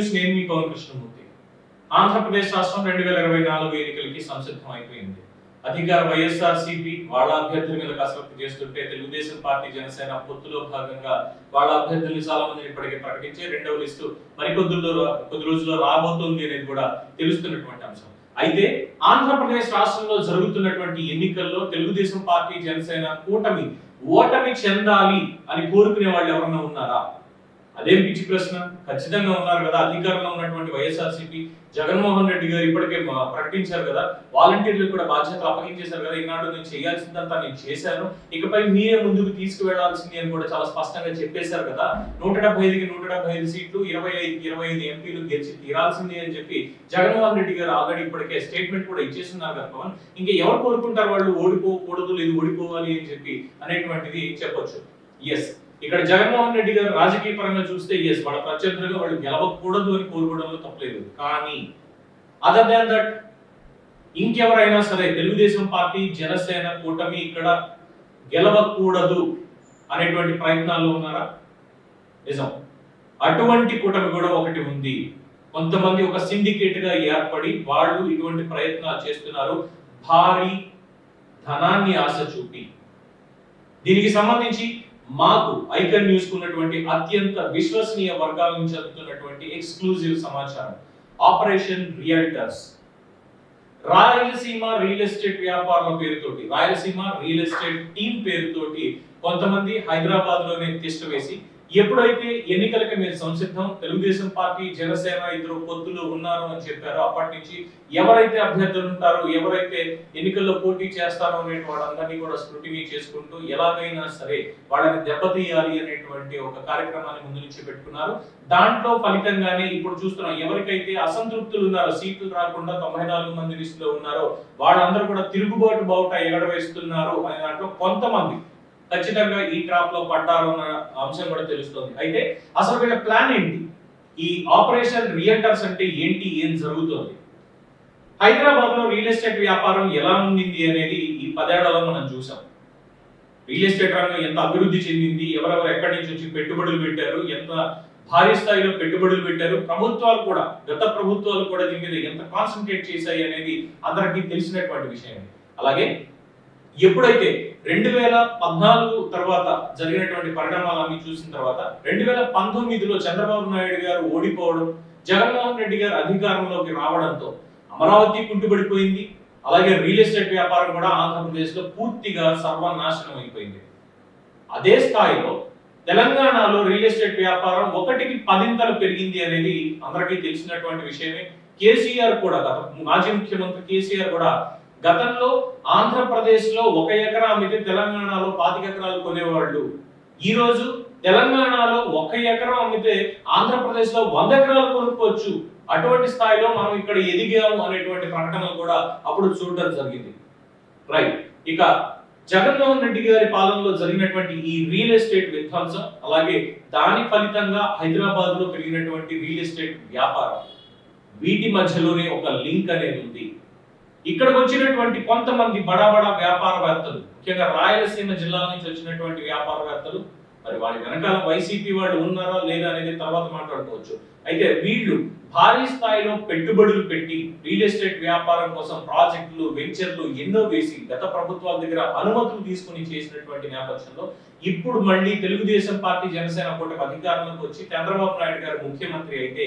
News నేను మీ పవన్ కృష్ణమూర్తి ఆంధ్రప్రదేశ్ రాష్ట్రం రెండు వేల ఇరవై నాలుగు ఎన్నికలకి సంసిద్ధం అయిపోయింది. అధికార వైఎస్ఆర్ సిపి వాళ్ళ అభ్యర్థుల మీద కసరత్తు చేస్తుంటే తెలుగుదేశం పార్టీ జనసేన పొత్తులో భాగంగా వాళ్ళ అభ్యర్థుల్ని చాలా మందిని ఇప్పటికే ప్రకటించి రెండవ లిస్టు మరికొద్దుల్లో కొద్ది రోజుల్లో రాబోతుంది అనేది కూడా తెలుస్తున్నటువంటి అంశం. అయితే ఆంధ్రప్రదేశ్ రాష్ట్రంలో జరుగుతున్నటువంటి ఎన్నికల్లో తెలుగుదేశం పార్టీ జనసేన కూటమి ఓటమి చెందాలి అని కోరుకునే వాళ్ళు ఎవరన్నా ఉన్నారా? అదేం పిచ్చి ప్రశ్న. ఖచ్చితంగా ఉన్నారు కదా. అధికారంలో ఉన్నటువంటి వైఎస్ఆర్సీపీ జగన్మోహన్ రెడ్డి గారు ఇప్పటికే ప్రకటించారు కదా. వాలంటీర్లు కూడా బాధ్యతలు అప్పగించేశారు కదా. ఈనాడు నేను చేయాల్సిందంతా నేను చేశాను. ఇకపై మీరే ముందుకు తీసుకువెళ్ళాల్సింది అని కూడా చాలా స్పష్టంగా చెప్పేశారు కదా. నూట డెబ్బై ఐదుకి నూట డెబ్బై ఐదు సీట్లు ఇరవై ఐదు ఇరవై ఐదు ఎంపీలు గెలిచి తీరాల్సింది అని చెప్పి జగన్మోహన్ రెడ్డి గారు ఆల్రెడీ ఇప్పటికే స్టేట్మెంట్ కూడా ఇచ్చేస్తున్నారు కదా పవన్. ఇంకా ఎవరు కోరుకుంటారు వాళ్ళు? ఓడిపోకూడదు లేదు ఓడిపోవాలి అని చెప్పి అనేటువంటిది చెప్పొచ్చు. ఎస్ ఇక్కడ జగన్మోహన్ రెడ్డి గారు రాజకీయ పరంగా చూస్తే ఎస్ వాళ్ళ ప్రత్యర్థులుగా వాళ్ళు గెలవకూడదు అని కోరుకోవడంలో తప్పలేదు. కానీ అదర్ దాన్ దట్ ఇంకెవరైనా సరే తెలుగుదేశం పార్టీ జనసేన కూటమి ఇక్కడ గెలవకూడదు అనేటువంటి ప్రయత్నాల్లో ఉన్నారా? నిజం. అటువంటి కూటమి కూడా ఒకటి ఉంది. కొంతమంది ఒక సిండికేట్గా ఏర్పడి వాళ్ళు ఇటువంటి ప్రయత్నాలు చేస్తున్నారు. భారీ ధనాన్ని ఆశ చూపి. దీనికి సంబంధించి మాకు ఐకన్ న్యూస్ ఉన్నటువంటి అత్యంత విశ్వసనీయ వర్గాల నుంచి అందుతున్నటువంటి ఎక్స్క్లూజివ్ సమాచారం. Operation realtors Rayalaseema real estate వ్యాపారుల పేరుతోటి రాయలసీమ రియల్ ఎస్టేట్ టీం పేరుతోటి కొంతమంది హైదరాబాద్లోనే తిష్ట వేసి ఎప్పుడైతే ఎన్నికలకి మీరు సంసిద్ధం తెలుగుదేశం పార్టీ జనసేన ఇద్దరు పొత్తులు ఉన్నారు అని చెప్పారో అప్పటి నుంచి ఎవరైతే అభ్యర్థులు ఉంటారో ఎవరైతే ఎన్నికల్లో పోటీ చేస్తారో అనే వాళ్ళందరినీ కూడా స్క్రూటినీ చేసుకుంటూ ఎలాగైనా సరే వాళ్ళని దెబ్బతీయాలి అనేటువంటి ఒక కార్యక్రమాన్ని ముందు నుంచి పెట్టుకున్నారు. దాంట్లో ఫలితంగానే ఇప్పుడు చూస్తున్నాం ఎవరికైతే అసంతృప్తులు ఉన్నారో సీట్లు రాకుండా తొంభై నాలుగు మంది లిస్టులో ఉన్నారో వాళ్ళందరూ కూడా తిరుగుబాటు బావుట ఎగడవేస్తున్నారు అనే దాంట్లో కొంతమంది ఖచ్చితంగా ఈ ట్రాప్లో పడ్డారు అన్న అంశం కూడా తెలుస్తుంది. అయితే అసలు వీళ్ళ ప్లాన్ ఏంటి? ఈ ఆపరేషన్ రియల్టర్స్ అంటే ఏంటి? ఏం జరుగుతుంది? హైదరాబాద్లో రియల్ ఎస్టేట్ వ్యాపారం ఎలా ఉండింది అనేది ఈ పదేళ్ళలో మనం చూసాం. రియల్ ఎస్టేట్ రంగం ఎంత అభివృద్ధి చెందింది? ఎవరెవరు ఎక్కడి నుంచి వచ్చి పెట్టుబడులు పెట్టారు? ఎంత భారీ స్థాయిలో పెట్టుబడులు పెట్టారు? ప్రభుత్వాలు కూడా గత ప్రభుత్వాలు కూడా దీని మీద ఎంత కాన్సన్ట్రేట్ చేశాయి అనేది అందరికీ తెలిసినటువంటి విషయం అలాగే ఎప్పుడైతే రెండు వేల పద్నాలుగు తర్వాత జరిగినటువంటి పరిణామాలన్నీ చూసిన తర్వాత రెండు వేల పంతొమ్మిదిలో చంద్రబాబు నాయుడు గారు ఓడిపోవడం జగన్మోహన్ రెడ్డి గారు అధికారంలోకి రావడంతో అమరావతి కుంటుపడిపోయింది అలాగే రియల్ ఎస్టేట్ వ్యాపారం కూడా ఆంధ్రప్రదేశ్లో పూర్తిగా సర్వనాశనం అయిపోయింది. అదే స్థాయిలో తెలంగాణలో రియల్ ఎస్టేట్ వ్యాపారం ఒకటికి పదింతలు పెరిగింది అనేది అందరికీ తెలిసినటువంటి విషయమే. కేసీఆర్ కూడా గత మాజీ ముఖ్యమంత్రి కేసీఆర్ కూడా గతంలో ఆంధ్రప్రదేశ్లో ఒక ఎకరా అమ్మితే తెలంగాణలో పాతిక ఎకరాలు కొనేవాళ్ళు. ఈ రోజు తెలంగాణలో ఒక ఎకరం అమ్మితే ఆంధ్రప్రదేశ్లో వంద ఎకరాలు కొనుక్కోవచ్చు. అటువంటి స్థాయిలో మనం ఇక్కడ ఎదిగాము అనేటువంటి ప్రకటనలు కూడా అప్పుడు చూడడం జరిగింది. రైట్ ఇక జగన్మోహన్ రెడ్డి గారి పాలనలో జరిగినటువంటి ఈ రియల్ ఎస్టేట్ విధ్వంసం అలాగే దాని ఫలితంగా హైదరాబాద్లో పెరిగినటువంటి రియల్ ఎస్టేట్ వ్యాపారం వీటి మధ్యలోనే ఒక లింక్ అనేది ఉంది. ఇక్కడికి వచ్చినటువంటి కొంతమంది బడా బడా వ్యాపారవేత్తలు ముఖ్యంగా రాయలసీమ జిల్లా నుంచి వచ్చినటువంటి వ్యాపారవేత్తలు మరి వారి వెనకాల వైసీపీ వాళ్ళు ఉన్నారా లేదా అనేది తర్వాత మాట్లాడుకోవచ్చు. అయితే వీళ్ళు భారీ స్థాయిలో పెట్టుబడులు పెట్టి రియల్ ఎస్టేట్ వ్యాపారం కోసం ప్రాజెక్టులు వెంచర్లు ఎన్నో వేసి గత ప్రభుత్వాల దగ్గర అనుమతులు తీసుకుని చేసినటువంటి నేపథ్యంలో ఇప్పుడు మళ్ళీ తెలుగుదేశం పార్టీ జనసేన కూటమి అధికారంలోకి వచ్చి చంద్రబాబు నాయుడు గారు ముఖ్యమంత్రి అయితే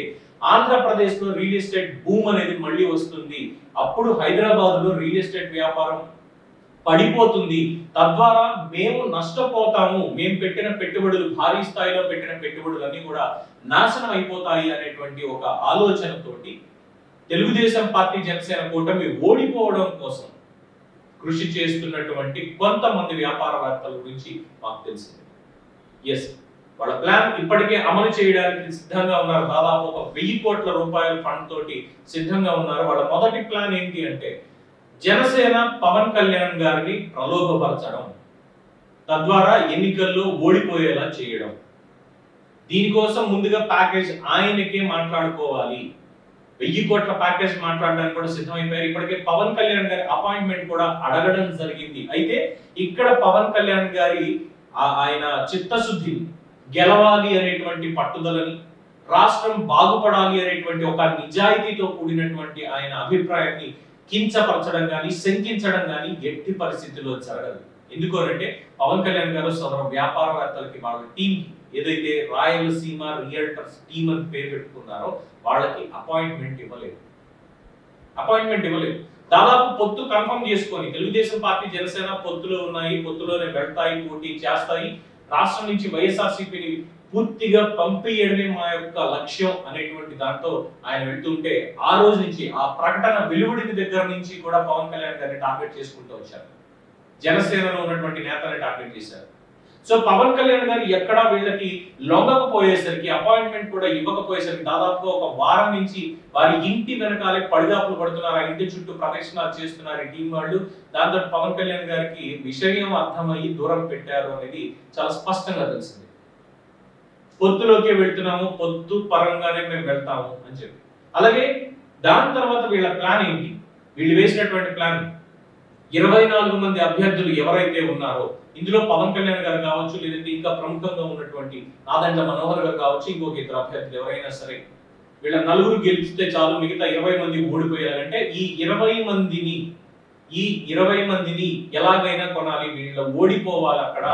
ఆంధ్రప్రదేశ్లో రియల్ ఎస్టేట్ భూమ్ అనేది మళ్ళీ వస్తుంది. అప్పుడు హైదరాబాద్లో రియల్ ఎస్టేట్ వ్యాపారం పడిపోతుంది. తద్వారా మేము నష్టపోతాము. మేము పెట్టిన పెట్టుబడులు భారీ స్థాయిలో పెట్టిన పెట్టుబడులు అన్ని కూడా నాశనం అయిపోతాయి అనేటువంటి ఒక ఆలోచనతోటి తెలుగుదేశం పార్టీ జనసేన కూటమి ఓడిపోవడం కోసం కృషి చేస్తున్నటువంటి కొంతమంది వ్యాపారవేత్తల గురించి మాకు తెలిసింది. ఎస్ వాళ్ళ ప్లాన్ ఇప్పటికే అమలు చేయడానికి సిద్ధంగా ఉన్నారు. దాదాపు ఒక వెయ్యి కోట్ల రూపాయల ఫండ్ తోటి సిద్ధంగా ఉన్నారు. వాళ్ళ మొదటి ప్లాన్ ఏంటి అంటే జనసేన పవన్ కళ్యాణ్ గారిని ప్రలోభపరచడం తద్వారా ఎన్నికల్లో ఓడిపోయేలా చేయడం. దీనికోసం ముందుగా ప్యాకేజ్ ఆయనకే మాట్లాడుకోవాలి. వెయ్యి కోట్ల ప్యాకేజ్ మాట్లాడడానికి కూడా సిద్ధమైపోయారు. ఇప్పటికే పవన్ కళ్యాణ్ గారి అపాయింట్మెంట్ కూడా అడగడం జరిగింది. అయితే ఇక్కడ పవన్ కళ్యాణ్ గారి ఆయన చిత్తశుద్ధి గెలవాలి అనేటువంటి పట్టుదలని రాష్ట్రం బాగుపడాలి అనేటువంటి ఒక నిజాయితీతో కూడినటువంటి ఆయన అభిప్రాయాన్ని కించపరచడం కానీ శంకించడం కానీ ఎట్టి పరిస్థితుల్లో జరగదు. ఎందుకోనంటే పవన్ కళ్యాణ్ గారు సదరు వ్యాపారవేత్తలకి వాళ్ళ టీం ఏదైతే రాయలసీమ రియల్టర్స్ టీం అని పేరు పెట్టుకున్నారో వాళ్ళకి అపాయింట్మెంట్ ఇవ్వలేదు. అపాయింట్మెంట్ ఇవ్వలేదు. దాదాపు పొత్తు కన్ఫర్మ్ చేసుకొని తెలుగుదేశం పార్టీ జనసేన పొత్తులో ఉన్నాయి పొత్తులోనే వెళ్తాయి పోటీ చేస్తాయి. రాష్ట్రం నుంచి వైఎస్ఆర్సీపీని పూర్తిగా పంపియడమే మా యొక్క లక్ష్యం అనేటువంటి దాంతో ఆయన వెళ్తుంటే ఆ రోజు నుంచి ఆ ప్రకటన వెలువడిన దగ్గర నుంచి కూడా పవన్ కళ్యాణ్ గారిని టార్గెట్ చేసుకుంటూ వచ్చారు. జనసేనలో ఉన్నటువంటి నేతని టార్గెట్ చేశారు. సో పవన్ కళ్యాణ్ గారు ఎక్కడా వీళ్ళకి లొంగకపోయేసరికి అపాయింట్మెంట్ కూడా ఇవ్వకపోయేసరికి దాదాపు ఒక వారం నుంచి వారి ఇంటి వెనకాలే పడిదాపులు పడుతున్నారు. ఆ ఇంటి చుట్టూ ప్రదక్షిణాలు చేస్తున్నారు ఈ టీం వాళ్ళు. దాంతో పవన్ కళ్యాణ్ గారికి విషయం అర్థమయ్యి దూరం పెట్టారు అనేది చాలా స్పష్టంగా తెలిసింది. పొత్తులోకి వెళ్తున్నాము పొత్తు పరంగానే మేము వెళ్తాము అని చెప్పి. అలాగే దాని తర్వాత వీళ్ళ ప్లాన్ ఏంటి? వీళ్ళు వేసినటువంటి ప్లాన్ ఇరవై నాలుగు మంది అభ్యర్థులు ఎవరైతే ఉన్నారో ఇందులో పవన్ కళ్యాణ్ గారు కావచ్చు లేదంటే ఇంకా ప్రముఖంగా ఉన్నటువంటి నాదండ్ల మనోహర్ గారు కావచ్చు ఇంకొక ఇద్దరు అభ్యర్థులు ఎవరైనా సరే వీళ్ళ నలుగురు గెలిచితే చాలు మిగతా ఇరవై మంది ఓడిపోయారంటే ఈ ఇరవై మందిని ఈ ఇరవై మందిని ఎలాగైనా కొనాలి వీళ్ళ ఓడిపోవాలి అక్కడ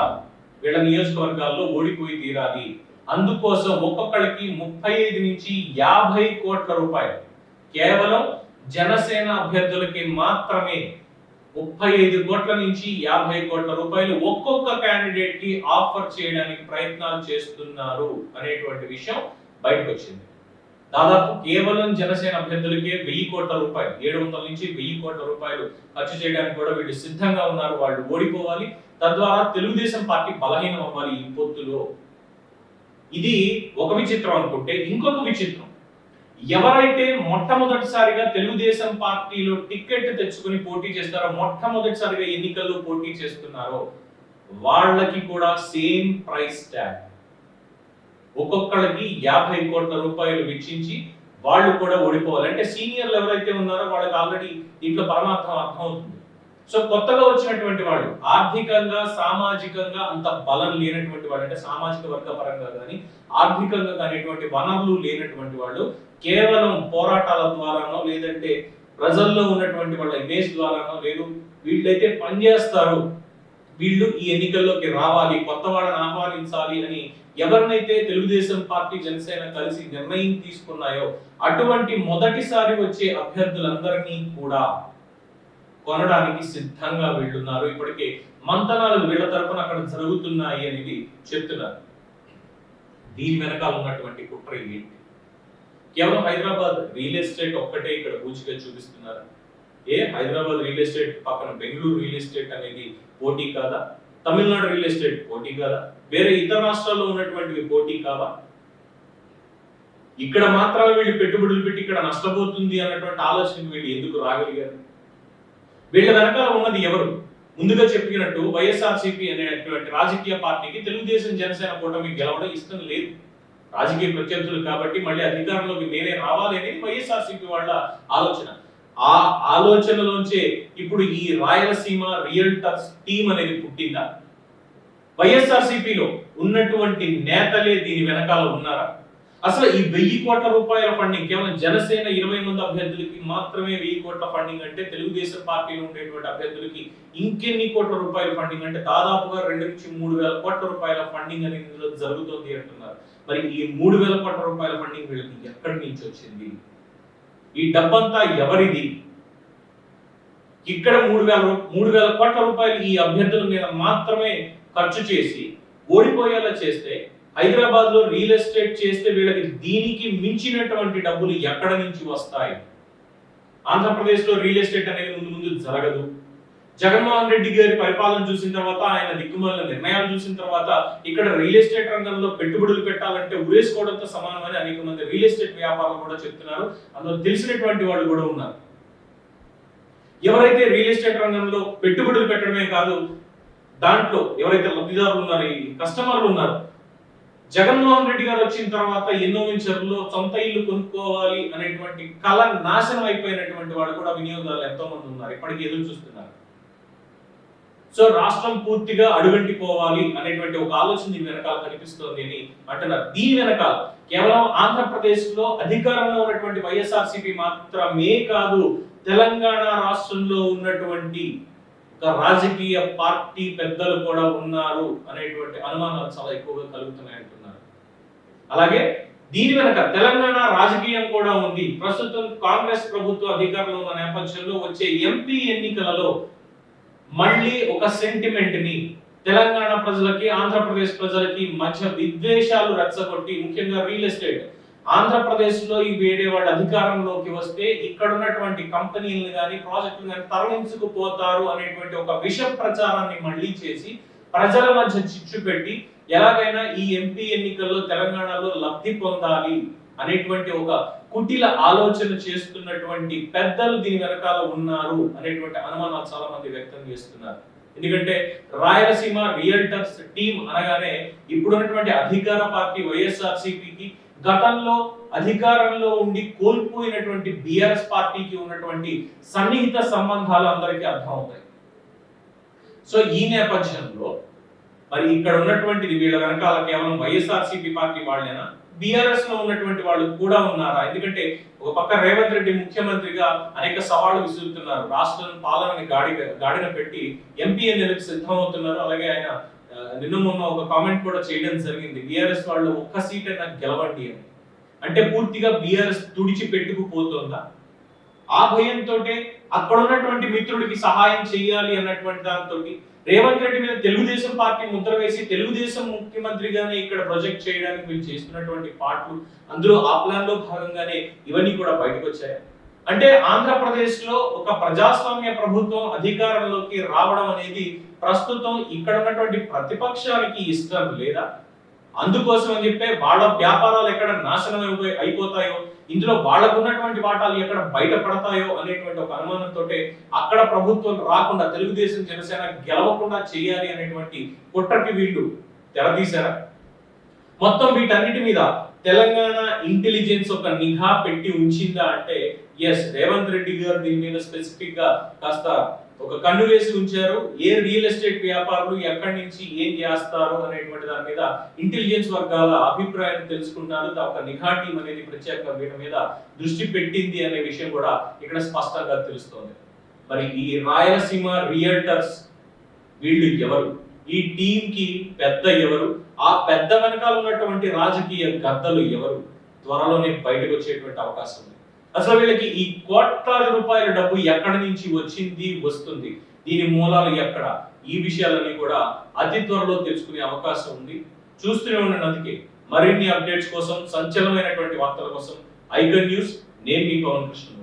వీళ్ళ నియోజకవర్గాల్లో ఓడిపోయి తీరాలి. అందుకోసం ఒక్కొక్కరికి ముప్పై ఐదు నుంచి యాభై కోట్ల రూపాయలు. కేవలం జనసేన అభ్యర్థులకి మాత్రమే ముప్పై ఐదు కోట్ల నుంచి యాభై కోట్ల రూపాయలు ఒక్కొక్క క్యాండిడేట్కి ఆఫర్ చేయడానికి ప్రయత్నాలు చేస్తున్నారు అనేటువంటి విషయం బయటకు వచ్చింది దాదాపు కేవలం జనసేన అభ్యర్థులకే వెయ్యి కోట్ల రూపాయలు ఏడు వందల నుంచి వెయ్యి కోట్ల రూపాయలు ఖర్చు చేయడానికి కూడా వీళ్ళు సిద్ధంగా ఉన్నారు. వాళ్ళు ఓడిపోవాలి. తద్వారా తెలుగుదేశం పార్టీ బలహీనం అవ్వాలి ఈ పొత్తులో. ఇది ఒక విచిత్రం అనుకుంటే ఇంకొక విచిత్రం. ఎవరైతే మొట్టమొదటిసారిగా తెలుగుదేశం పార్టీలో టికెట్ తెచ్చుకుని పోటీ చేస్తారో మొట్టమొదటిసారిగా ఎన్నికల్లో పోటీ చేస్తున్నారో వాళ్ళకి కూడా సేమ్ ప్రైస్ ట్యాగ్. ఒక్కొక్కళ్ళకి యాభై కోట్ల రూపాయలు వెచ్చించి వాళ్ళు కూడా ఓడిపోవాలి. అంటే సీనియర్లు ఎవరైతే ఉన్నారో వాళ్ళకి ఆల్రెడీ దీంట్లో పరమార్థం అర్థమవుతుంది. సో కొత్తగా వచ్చినటువంటి వాళ్ళు ఆర్థికంగా సామాజికంగా అంత బలం లేనటువంటి వాడు అంటే సామాజిక వర్గ పరంగా కానీ ఆర్థికంగా కానిటువంటి వనరులు లేనటువంటి వాళ్ళు కేవలం పోరాటాల ద్వారానో లేదంటే ప్రజల్లో ఉన్నటువంటి వాళ్ళ ఇమేజ్ ద్వారానో లేదు వీళ్ళైతే పనిచేస్తారు. వీళ్ళు ఈ ఎన్నికల్లోకి రావాలి కొత్త వాళ్ళని ఆహ్వానించాలి అని ఎవరినైతే తెలుగుదేశం పార్టీ జనసేన కలిసి నిర్ణయం తీసుకున్నాయో అటువంటి మొదటిసారి వచ్చే అభ్యర్థులందరినీ కూడా కొనడానికి సిద్ధంగా వీళ్ళున్నారు. ఇప్పటికే మంతనాలు వీళ్ళ తరపున అక్కడ జరుగుతున్నాయి అనేది చెప్తున్నారు. దీని వెనకాల ఉన్నటువంటి కుట్ర ఏంటి? కేవలం హైదరాబాద్ రియల్ ఎస్టేట్ ఒక్కటే ఇక్కడ పూచిగా చూపిస్తున్నారు. ఏ హైదరాబాద్ రియల్ ఎస్టేట్ పక్కన బెంగళూరు రియల్ ఎస్టేట్ అనేది పోటీ కాదా? తమిళనాడు రియల్ ఎస్టేట్ పోటీ కాదా? వేరే ఇతర రాష్ట్రాల్లో ఉన్నటువంటివి పోటీ కావా? ఇక్కడ మాత్రమే వీళ్ళు పెట్టుబడులు పెట్టి ఇక్కడ నష్టపోతుంది అన్నటువంటి ఆలోచన వీళ్ళు ఎందుకు రాగలిగారు? వీళ్ళ వెనకాల ఉన్నది ఎవరు? ముందుగా చెప్పినట్టు వైఎస్ఆర్సీపీ అనేటువంటి రాజకీయ పార్టీకి తెలుగుదేశం జనసేన కూటమి గెలవడం ఇష్టం లేదు. రాజకీయ ప్రత్యర్థులు కాబట్టి మళ్ళీ అధికారంలోకి నేనే రావాలి అనేది వైఎస్ఆర్సీపీ వాళ్ళ ఆలోచన. ఆ ఆలోచనలోంచే ఇప్పుడు ఈ రాయలసీమ రియల్ టచ్ టీం అనేది పుట్టిందా? వైఎస్ఆర్సీపీలో ఉన్నటువంటి నేతలే దీని వెనకాల ఉన్నారా? అసలు ఈ వెయ్యి కోట్ల రూపాయల ఫండింగ్ కేవలం జనసేన ఇరవై మంది అభ్యర్థులకి మాత్రమే వెయ్యి కోట్ల ఫండింగ్ అంటే తెలుగుదేశం పార్టీలో ఉండేటువంటి అభ్యర్థులకి ఇంకెన్ని కోట్ల రూపాయల ఫండింగ్ అంటే దాదాపుగా రెండు నుంచి మూడు వేల కోట్ల రూపాయల ఫండింగ్ అనేది ఇందులో జరుగుతుంది అంటున్నారు. మరి ఈ మూడు వేల కోట్ల రూపాయల ఫండింగ్ వీళ్ళకి ఎక్కడి నుంచి వచ్చింది? ఈ డబ్బంతా ఎవరిది? ఇక్కడ మూడు వేల మూడు వేల కోట్ల రూపాయలు ఈ అభ్యర్థుల మీద మాత్రమే ఖర్చు చేసి ఓడిపోయేలా చేస్తే హైదరాబాద్లో రియల్ ఎస్టేట్ చేస్తే వీళ్ళకి దీనికి మించినటువంటి డబ్బులు ఎక్కడ నుంచి వస్తాయి? ఆంధ్రప్రదేశ్లో రియల్ ఎస్టేట్ అనేది ముందు ముందు జరగదు. జగన్మోహన్ రెడ్డి గారి పరిపాలన చూసిన తర్వాత ఆయన దిక్కుమాలిన నిర్ణయాలు చూసిన తర్వాత ఇక్కడ రియల్ ఎస్టేట్ రంగంలో పెట్టుబడులు పెట్టాలంటే ఉరేసుకోవడంతో సమానమని అనేక మంది రియల్ ఎస్టేట్ వ్యాపారులు కూడా చెప్తున్నారు. అందులో తెలిసినటువంటి వాళ్ళు కూడా ఉన్నారు. ఎవరైతే రియల్ ఎస్టేట్ రంగంలో పెట్టుబడులు పెట్టడమే కాదు దాంట్లో ఎవరైతే లబ్ధిదారులు ఉన్నారు కస్టమర్లు ఉన్నారు జగన్మోహన్ రెడ్డి గారు వచ్చిన తర్వాత ఎన్నో వెంచర్లో సొంత ఇల్లు కొనుక్కోవాలి అనేటువంటి కళ నాశనం అయిపోయినటువంటి వాళ్ళు కూడా వినియోగదారులు ఎంతో మంది ఉన్నారు. ఇప్పటికీ ఎదురు చూస్తున్నారు. సో రాష్ట్రం పూర్తిగా అడుగంటి పోవాలి అనేటువంటి ఒక ఆలోచన దీని వెనకాల కనిపిస్తోంది అని అంటున్నారు. దీని వెనకాల. కేవలం ఆంధ్రప్రదేశ్లో అధికారంలో ఉన్నటువంటి వైఎస్ఆర్సీపీ మాత్రమే కాదు తెలంగాణ రాష్ట్రంలో ఉన్నటువంటి ఒక రాజకీయ పార్టీ పెద్దలు కూడా ఉన్నారు అనేటువంటి అనుమానాలు చాలా ఎక్కువగా కలుగుతున్నాయి అలాగే దీని వెనక తెలంగాణ రాజకీయం కూడా ఉంది. ప్రస్తుతం కాంగ్రెస్ ప్రభుత్వ అధికారంలో ఉన్న నేపథ్యంలో వచ్చే ఎంపీ ఎన్నికలలో మళ్ళీ ఒక సెంటిమెంట్ని తెలంగాణ ప్రజలకి ఆంధ్రప్రదేశ్ ప్రజలకి మధ్య విద్వేషాలు రెచ్చగొట్టి ముఖ్యంగా రియల్ ఎస్టేట్ ఆంధ్రప్రదేశ్లో ఈ వేరే వాళ్ళు అధికారంలోకి వస్తే ఇక్కడ ఉన్నటువంటి కంపెనీలను కానీ ప్రాజెక్టులు కానీ తరలించుకుపోతారు అనేటువంటి ఒక విష ప్రచారాన్ని మళ్ళీ చేసి ప్రజల మధ్య చిచ్చు పెట్టి ఎలాగైనా ఈ ఎంపీ ఎన్నికల్లో తెలంగాణలో లబ్ధి పొందాలి అనేటువంటి ఒక కుటిల ఆలోచన చేస్తున్నటువంటి పెద్దలు దీని వెనకాల ఉన్నారు అనేటువంటి అనుమానాలు చాలా మంది వ్యక్తం చేస్తున్నారు. ఎందుకంటే రాయలసీమ రియల్టర్స్ టీం అనగానే ఇప్పుడున్నటువంటి అధికార పార్టీ వైఎస్ఆర్సీపీకి గతంలో అధికారంలో ఉండి కోల్పోయినటువంటి బిఆర్ఎస్ పార్టీకి ఉన్నటువంటి సన్నిహిత సంబంధాలు అందరికీ అర్థమవుతాయి. సో ఈ నేపథ్యంలో మరి ఇక్కడ ఉన్నటువంటిది వీళ్ళ వెనకాల కేవలం వైఎస్ఆర్సీపీ పార్టీ వాళ్ళేనా? బీఆర్ఎస్లో ఉన్నటువంటి వాళ్ళు కూడా ఉన్నారా? ఎందుకంటే ఒక పక్క రేవంత్ రెడ్డి ముఖ్యమంత్రిగా అనేక సవాళ్ళు విసురుతున్నారు. రాష్ట్రం పాలనని గాడి గాడిన పెట్టి ఎంపీ ఎన్నికలకు సిద్ధమవుతున్నారు. అలాగే ఆయన నిన్న మొన్న ఒక కామెంట్ కూడా చేయడం జరిగింది. బీఆర్ఎస్ వాళ్ళు ఒక్క సీట్ అయినా గెలవండి అని. అంటే పూర్తిగా బీఆర్ఎస్ తుడిచి పెట్టుకుపోతుందా? ఆ భయంతో అక్కడ ఉన్నటువంటి మిత్రుడికి సహాయం చేయాలి అన్నటువంటి దాంతో రేవంత్ రెడ్డి మీద తెలుగుదేశం పార్టీ ముద్ర వేసి తెలుగుదేశం ముఖ్యమంత్రిగానే ఇక్కడ ప్రొజెక్ట్ చేయడానికి వీళ్ళు చేస్తున్నటువంటి పాటలు అందులో ఆ ప్లాన్లో భాగంగానే ఇవన్నీ కూడా బయటకు వచ్చాయి. అంటే ఆంధ్రప్రదేశ్లో ఒక ప్రజాస్వామ్య ప్రభుత్వం అధికారంలోకి రావడం అనేది ప్రస్తుతం ఇక్కడ ఉన్నటువంటి ప్రతిపక్షానికి ఇష్టం లేదా? అందుకోసం అని చెప్పే వాళ్ళ వ్యాపారాలు ఎక్కడ నాశనం అయిపోయి అయిపోతాయో ఇందులో వాళ్ళకు ఉన్నటువంటి వాటాలు ఎక్కడ బయటపడతాయో అనేటువంటి ఒక అనుమానంతో అక్కడ ప్రభుత్వం రాకుండా తెలుగుదేశం జనసేన గెలవకుండా చేయాలి అనేటువంటి కుట్రకి వీళ్ళు తెరదీశారా? మొత్తం వీటన్నిటి మీద తెలంగాణ ఇంటెలిజెన్స్ ఒక నిఘా పెట్టి ఉంచిందా అంటే ఎస్ రేవంత్ రెడ్డి గారు దీని మీద స్పెసిఫిక్గా కాస్త ఒక కన్ను వేసి ఉంచారు. ఏ రియల్ ఎస్టేట్ వ్యాపారులు ఎక్కడి నుంచి ఏం చేస్తారు అనేటువంటి దాని మీద ఇంటెలిజెన్స్ వర్గాల అభిప్రాయాన్ని తెలుసుకుంటారు ఒక నిఘా టీం అనేది ప్రత్యేక వీటి మీద దృష్టి పెట్టింది అనే విషయం కూడా ఇక్కడ స్పష్టంగా తెలుస్తోంది. మరి ఈ రాయలసీమ రియల్టర్స్ వీళ్ళు ఎవరు? ఈ టీం కి పెద్ద ఎవరు? ఆ పెద్ద వెనకాల ఉన్నటువంటి రాజకీయ గద్దలు ఎవరు? త్వరలోనే బయటకు వచ్చేటువంటి అవకాశం ఉంది. అసలు వీళ్ళకి ఈ కోట్లాది రూపాయల డబ్బు ఎక్కడి నుంచి వచ్చింది వస్తుంది? దీని మూలాలు ఎక్కడ? ఈ విషయాలన్నీ కూడా అతి త్వరలో తెలుసుకునే అవకాశం ఉంది. చూస్తూనే ఉండండి అందుకే. మరిన్ని అప్డేట్స్ కోసం సంచలనమైనటువంటి వార్తల కోసం ఐకన్ న్యూస్ నేను మీ పవన్ కృష్ణ.